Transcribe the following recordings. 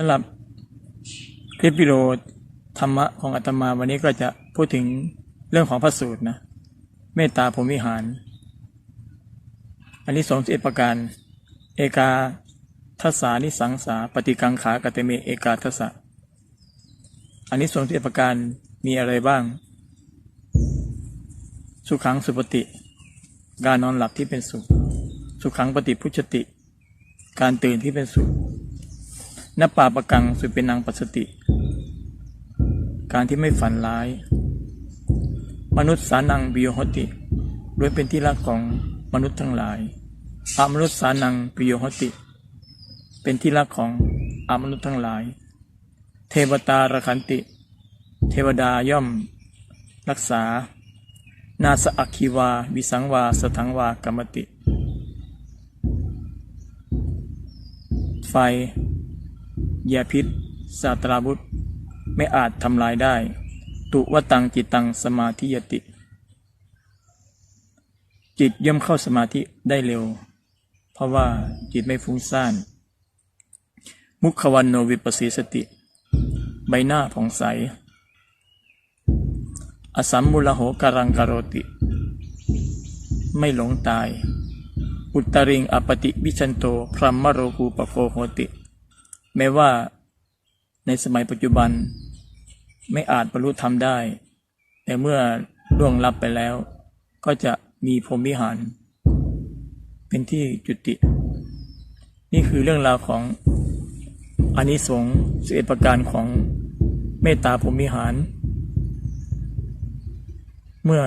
สำหรับคลิปวิดีโอธรรมะของอาตมาวันนี้ก็จะพูดถึงเรื่องของพระสูตรนะเมตตาผมวิหาร อันนี้สองสิบประการ เอกาทัสสานิสังสาปฏิกังขากตเมเอกาทัสสะอันนี้สองสิบประการมีอะไรบ้าง สุขังสุปฏิ การนอนหลับที่เป็นสุข สุขังปฏิพุชติ การตื่นที่เป็นสุข นปาปะกังสุเป็นนางปัสสติ การที่ไม่ฝันร้าย มนุษย์สานังบิโยหติล้วนเป็นที่รักของมนุษย์ทั้งหลายอมนุษย์สานังปิโยหติ เป็นที่รักของอมนุษย์ทั้งหลาย เทวตาระขันติ เทวดาย่อม รักษา นาสอักคีวา วิสังวา สถังวากรรมติ ไฟ ยาพิษสาตราบุตรไม่อาจทำลายได้ ตุวตังจิตตังสมาธิยติ จิตย่อมเข้าสมาธิได้เร็ว เพราะว่าจิตไม่ฟุ้งซ่าน มุขวันโนวิปัสสีสติ ใบหน้าผ่องใส อสัมมุลโหการังกโรติ ไม่หลงตาย อุตริงอปติวิชันโต พรหมโรคูปโคโหติ แม้ว่าในสมัยปัจจุบันไม่อาจบรรลุธรรมได้ แต่เมื่อล่วงลับไปแล้ว ก็จะมีพรหมวิหาร เป็นที่จุติ นี่คือเรื่องราวของอานิสงส์สิเอ็ดประการของเมตตาพรหมวิหาร เมื่อ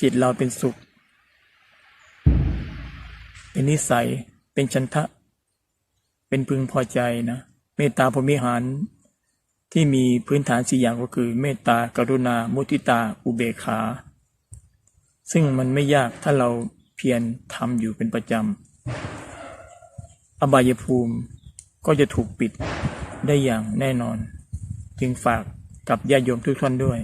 จิตเราเป็นสุข เป็นนิสัย เป็นชันทะ เป็นพึงพอใจนะ เมตตาพรหมิหารที่มีพื้นฐานสี่อย่างก็คือ เมตตากรุณา มุทิตา อุเบกขา ซึ่งมันไม่ยากถ้าเราเพียรทำอยู่เป็นประจำ อบายภูมิก็จะถูกปิดได้อย่างแน่นอน จึงฝากกับญาติโยมทุกท่านด้วย